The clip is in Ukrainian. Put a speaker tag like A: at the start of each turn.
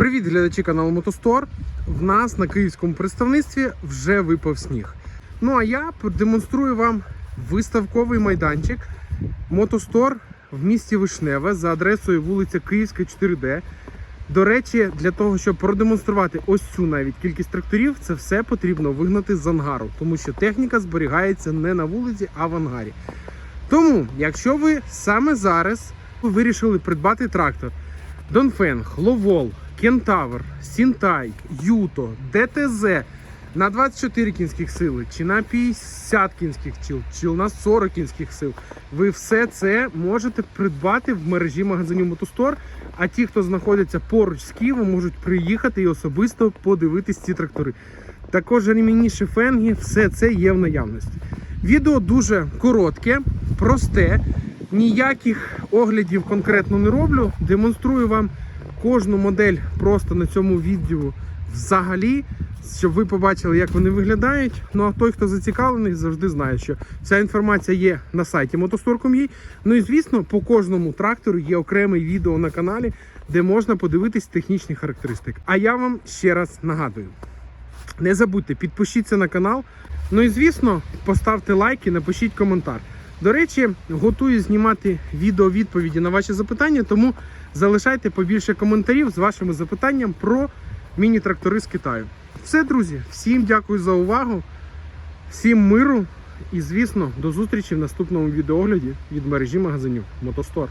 A: Привіт, глядачі каналу Мотостор. В нас на київському представництві вже випав сніг. Ну а я продемонструю вам виставковий майданчик Мотостор в місті Вишневе за адресою вулиця Київська, 4D. До речі, для того, щоб продемонструвати ось цю навіть кількість тракторів, це все потрібно вигнати з ангару, тому що техніка зберігається не на вулиці, а в ангарі. Тому, якщо ви саме зараз вирішили придбати трактор Донфенг, Ловол, Кентавр, Сінтай, Юто, ДТЗ на 24 кінських сили, чи на 50 кінських сил, чи на 40 кінських сил, ви все це можете придбати в мережі магазинів Мотостор. А ті, хто знаходяться поруч з Києвом, можуть приїхати і особисто подивитись ці трактори. Також ремінні шифенги, все це є в наявності. Відео дуже коротке, просте. Ніяких оглядів конкретно не роблю. Демонструю вам кожну модель просто на цьому відео взагалі, щоб ви побачили, як вони виглядають. Ну а той, хто зацікавлений, завжди знає, що вся інформація є на сайті motostore.com.ua. Ну і звісно, по кожному трактору є окреме відео на каналі, де можна подивитись технічні характеристики. А я вам ще раз нагадую. Не забудьте, підпишіться на канал. Ну і звісно, поставте лайк і напишіть коментар. До речі, готую знімати відео відповіді на ваші запитання, тому залишайте побільше коментарів з вашими запитанням про міні-трактори з Китаю. Все, друзі, всім дякую за увагу, всім миру і, звісно, до зустрічі в наступному відеогляді від мережі магазинів Мотостор.